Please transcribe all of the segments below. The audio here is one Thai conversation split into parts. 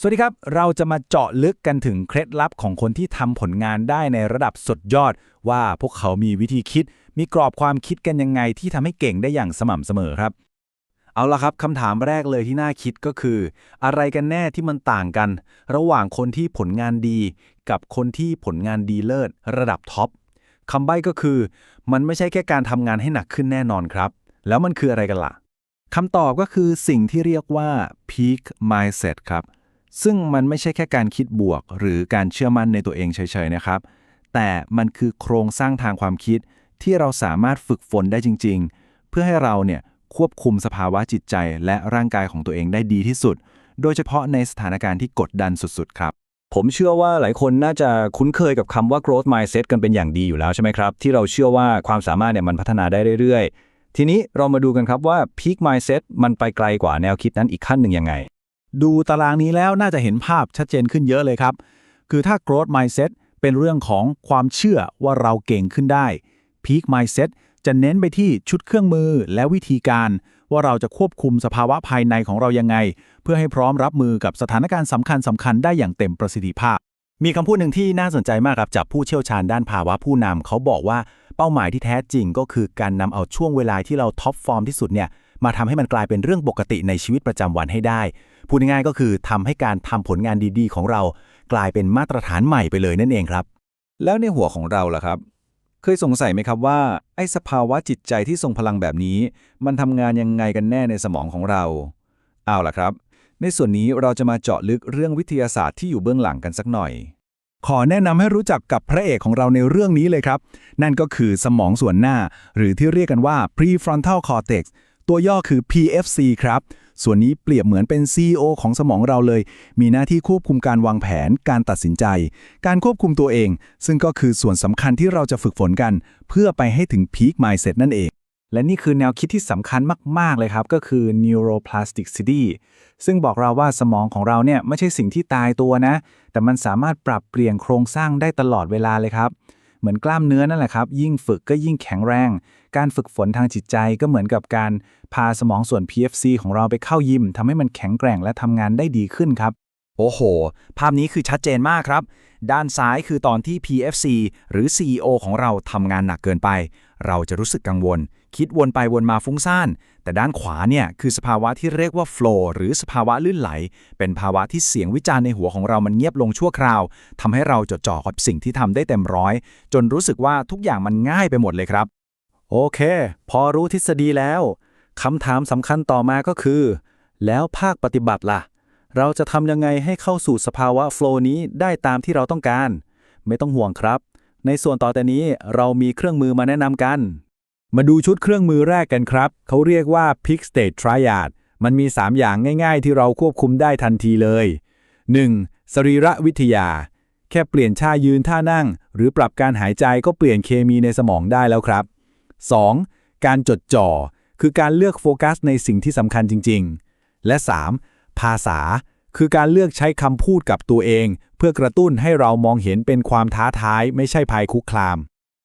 สวัสดีครับ เราจะมาเจาะลึกกันถึงเคล็ดลับของคนที่ทำผลงานได้ในระดับสุดยอด ว่าพวกเขามีวิธีคิด มีกรอบความคิดกันยังไงที่ทำให้เก่งได้อย่างสม่ำเสมอครับ เอาละครับคำถามแรกเลยที่น่าคิดก็คือ อะไรกันแน่ที่มันต่างกัน ระหว่างคนที่ผลงานดี กับคนที่ผลงานดีเลิศระดับท็อปคำใบ้ก็คือ มันไม่ใช่แค่การทำงานให้หนักขึ้นแน่นอนครับ แล้วมันคืออะไรกันล่ะคำตอบก็คือสิ่งที่เรียกว่า peak mindset ครับ ซึ่งมันไม่ใช่แค่การคิดบวก หรือการเชื่อมั่นในตัวเองเฉยๆนะครับ แต่มันคือโครงสร้างทางความคิดที่เราสามารถฝึกฝนได้จริง ๆ เพื่อให้เราเนี่ยควบคุมสภาวะจิตใจ และร่างกายของตัวเองได้ดีที่สุด โดยเฉพาะในสถานการณ์ที่กดดันสุดๆครับ ผมเชื่อว่าหลายคนน่าจะคุ้นเคยกับคำว่า growth mindset กันเป็นอย่างดีอยู่แล้วใช่ไหมครับ ที่เราเชื่อว่าความสามารถเนี่ยมันพัฒนาได้เรื่อยๆ ทีนี้เรามาดูกันครับว่า peak mindset มันไปไกลกว่าแนวคิดนั้นอีกขั้นหนึ่งยังไง ดูตารางนี้แล้วน่าจะเห็นภาพชัดเจนขึ้นเยอะเลยครับ คือถ้า growth mindset เป็นเรื่องของความเชื่อว่าเราเก่งขึ้นได้ peak mindset จะเน้นไปที่ชุดเครื่องมือและวิธีการ ว่าเราจะควบคุมสภาวะภายในของเรายังไง เพื่อให้พร้อมรับมือกับสถานการณ์สำคัญสำคัญๆได้อย่างเต็มประสิทธิภาพ มีคำพูดหนึ่งที่น่าสนใจมากครับจากผู้เชี่ยวชาญด้านภาวะผู้นำเขาบอกว่าเป้าหมายที่แท้จริงก็คือการนำเอาช่วงเวลาที่เราท็อปฟอร์มที่สุดเนี่ย มาทำให้มันกลายเป็นเรื่องปกติในชีวิตประจำวันให้ได้ พูดง่ายๆก็คือทำให้การทำผลงานดีๆ ของเรา กลายเป็นมาตรฐานใหม่ไปเลยนั่นเองครับ แล้วในหัวของเราล่ะครับ เคยสงสัยไหมครับว่าไอ้สภาวะจิตใจที่ทรงพลังแบบนี้ มันทำงานยังไงกันแน่ในสมองของเราเอาล่ะครับ ในส่วนนี้เราจะมาเจาะลึกเรื่องวิทยาศาสตร์ที่อยู่เบื้องหลังกันสักหน่อยขอแนะนำให้รู้จักกับพระเอกของเราในเรื่องนี้เลยครับ นั่นก็คือสมองส่วนหน้า หรือที่เรียกกันว่า prefrontal cortex ตัวย่อคือ PFC ครับ ส่วนนี้เปรียบเหมือนเป็น CEO ของสมองเราเลย มีหน้าที่ควบคุมการวางแผน การตัดสินใจ การควบคุมตัวเอง ซึ่งก็คือส่วนสำคัญที่เราจะฝึกฝนกัน เพื่อไปให้ถึง peak mindset นั่นเอง และนี่คือแนวคิดที่สำคัญมาก ๆ เลยครับ ก็คือ neuroplasticity ซึ่งบอกเราว่าสมองของเราเนี่ยไม่ใช่สิ่งที่ตายตัวนะ แต่มันสามารถปรับเปลี่ยนโครงสร้างได้ตลอดเวลาเลยครับ เหมือนกล้ามเนื้อนั่นแหละครับ ยิ่งฝึกก็ยิ่งแข็งแรง การฝึกฝนทางจิตใจก็เหมือนกับการพาสมองส่วน PFC ของเราไปเข้ายิมทำให้มันแข็งแกร่งและทำงานได้ดีขึ้นครับ โอ้โห ภาพนี้คือชัดเจนมากครับ ด้านซ้ายคือตอนที่ PFC หรือ CEO ของเราทำงานหนักเกินไป เราจะรู้สึกกังวล คิดวนไปวนมาฟุ้งซ่าน แต่ด้านขวาเนี่ยคือสภาวะที่เรียกว่า flow หรือสภาวะลื่นไหล เป็นภาวะที่เสียงวิจารณ์ในหัวของเรามันเงียบลงชั่วคราวทำให้เราจดจ่อกับสิ่งที่ทำได้เต็มร้อย จนรู้สึกว่าทุกอย่างมันง่ายไปหมดเลยครับ โอเค พอรู้ทฤษฎีแล้วคำถามสำคัญต่อมาก็คือ แล้วภาคปฏิบัติล่ะ เราจะทำยังไงให้เข้าสู่สภาวะโฟล์นี้ได้ตามที่เราต้องการ ไม่ต้องห่วงครับ ในส่วนต่อแต่นี้เรามีเครื่องมือมาแนะนำกัน มาดูชุดเครื่องมือแรกกันครับ เขาเรียกว่า Peak State Triad มันมี 3 อย่างง่ายๆ ที่เราควบคุมได้ทันทีเลย 1. สรีระวิทยา แค่เปลี่ยนท่ายืนท่านั่ง หรือปรับการหายใจก็เปลี่ยนเคมีในสมองได้แล้วครับ 2. การจดจ่อ คือการเลือกโฟกัสในสิ่งที่สำคัญจริง ๆ และ 3. ภาษา คือการเลือกใช้คำพูดกับตัวเอง เพื่อกระตุ้นให้เรามองเห็นเป็นความท้าทาย ไม่ใช่ภัยคุกคาม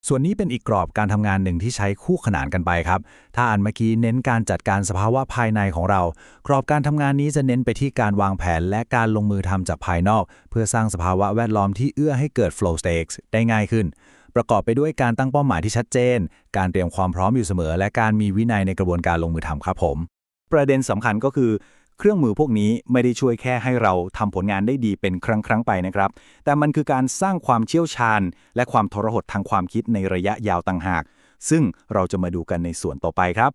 ส่วนนี้เป็นอีกกรอบการทำงานหนึ่งที่ใช้คู่ขนานกันไปครับ ถ้าอันเมื่อกี้เน้นการจัดการสภาวะภายในของเรา กรอบการทำงานนี้จะเน้นไปที่การวางแผนและการลงมือทำจากภายนอก เพื่อสร้างสภาวะแวดล้อมที่เอื้อให้เกิด flow states ได้ง่ายขึ้นประกอบไปด้วยการตั้งเป้าหมายที่ชัดเจน การเตรียมความพร้อมอยู่เสมอ และการมีวินัยในกระบวนการลงมือทำครับผม ประเด็นสำคัญก็คือ เครื่องมือพวกนี้ไม่ได้ช่วยแค่ให้เราทำผลงานได้ดีเป็นครั้งครั้งๆไปนะครับ แต่มันคือการสร้างความเชี่ยวชาญ และความทรหดทางความคิดในระยะยาวต่างหาก ซึ่งเราจะมาดูกันในส่วนต่อไปครับ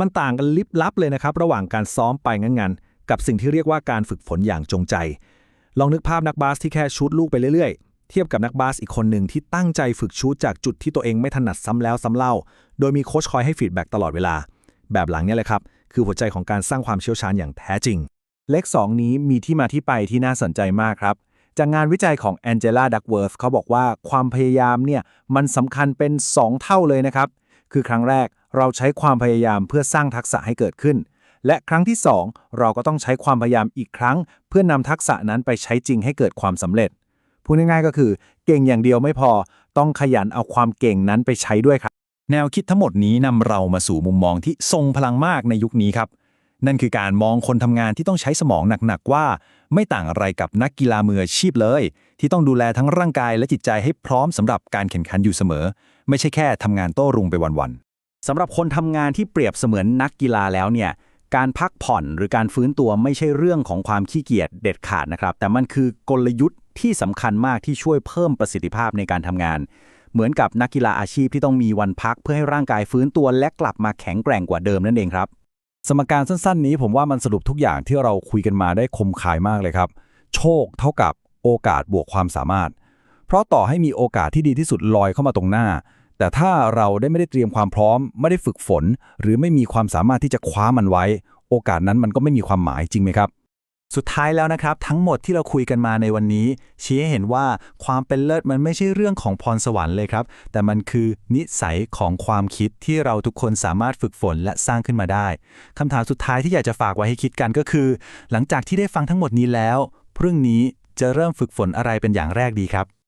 มันต่างกันลิบลับเลยนะครับ ระหว่างการซ้อมไปงั้นๆกับสิ่งที่เรียกว่าการฝึกฝนอย่างจงใจ ลองนึกภาพนักบาสที่แค่ชูตลูกไปเรื่อยๆเทียบกับนักบาสอีกคนหนึ่งที่ตั้งใจฝึกชูตจากจุดที่ตัวเองไม่ถนัดซ้ำแล้วซ้ำเล่า โดยมีโค้ชคอยให้ฟีดแบ็กตลอดเวลา แบบหลังเนี่ยแหละครับ คือหัวใจของการสร้างความเชี่ยวชาญอย่างแท้จริง เลข 2 นี้มีที่มาที่ไปที่น่าสนใจมากครับ จากงานวิจัยของแองเจล่าดักเวิร์ธเขาบอกว่าความพยายามเนี่ยมันสำคัญเป็น 2 เท่าเลยนะครับ คือครั้งแรกเราใช้ความพยายามเพื่อสร้างทักษะให้เกิดขึ้น และครั้งที่ 2 เราก็ต้องใช้ความพยายามอีกครั้ง เพื่อนำทักษะนั้นไปใช้จริงให้เกิดความสำเร็จพูดง่ายๆก็คือ เก่งอย่างเดียวไม่พอต้องขยันเอาความเก่งนั้นไปใช้ด้วยครับ แนวคิดทั้งหมดนี้นำเรามาสู่มุมมองที่ทรงพลังมากในยุคนี้ครับ นั่นคือการมองคนทำงานที่ต้องใช้สมองหนักๆว่า ไม่ต่างอะไรกับนักกีฬามืออาชีพเลย ที่ต้องดูแลทั้งร่างกายและจิตใจให้พร้อมสำหรับการแข่งขันอยู่เสมอ ไม่ใช่แค่ทำงานโต้รุ่งไปวันๆสำหรับคนทำงานที่เปรียบเสมือนนักกีฬาแล้วเนี่ยการพักผ่อนหรือการฟื้นตัวไม่ใช่เรื่องของความขี้เกียจเด็ดขาดนะครับ แต่มันคือกลยุทธ์ที่สำคัญมากที่ช่วยเพิ่มประสิทธิภาพในการทำงาน เหมือนกับนักกีฬาอาชีพที่ต้องมีวันพักเพื่อให้ร่างกายฟื้นตัวและกลับมาแข็งแกร่งกว่าเดิมนั่นเองครับ สมการสั้นๆ นี้ผมว่ามันสรุปทุกอย่างที่เราคุยกันมาได้คมคายมากเลยครับ โชคเท่ากับโอกาสบวกความสามารถ เพราะต่อให้มีโอกาสที่ดีที่สุดลอยเข้ามาตรงหน้า แต่ถ้าเราได้ไม่ได้เตรียมความพร้อม ไม่ได้ฝึกฝน หรือไม่มีความสามารถที่จะคว้ามันไว้ โอกาสนั้นมันก็ไม่มีความหมายจริงไหมครับ สุดท้ายแล้วนะครับ ทั้งหมดที่เราคุยกันมาในวันนี้ ชี้ให้เห็นว่าความเป็นเลิศมันไม่ใช่เรื่องของพรสวรรค์เลยครับ แต่มันคือนิสัยของความคิดที่เราทุกคนสามารถฝึกฝนและสร้างขึ้นมาได้คำถามสุดท้ายที่อยากจะฝากไว้ให้คิดกันก็คือ หลังจากที่ได้ฟังทั้งหมดนี้แล้วพรุ่งนี้จะเริ่มฝึกฝนอะไรเป็นอย่างแรกดีครับ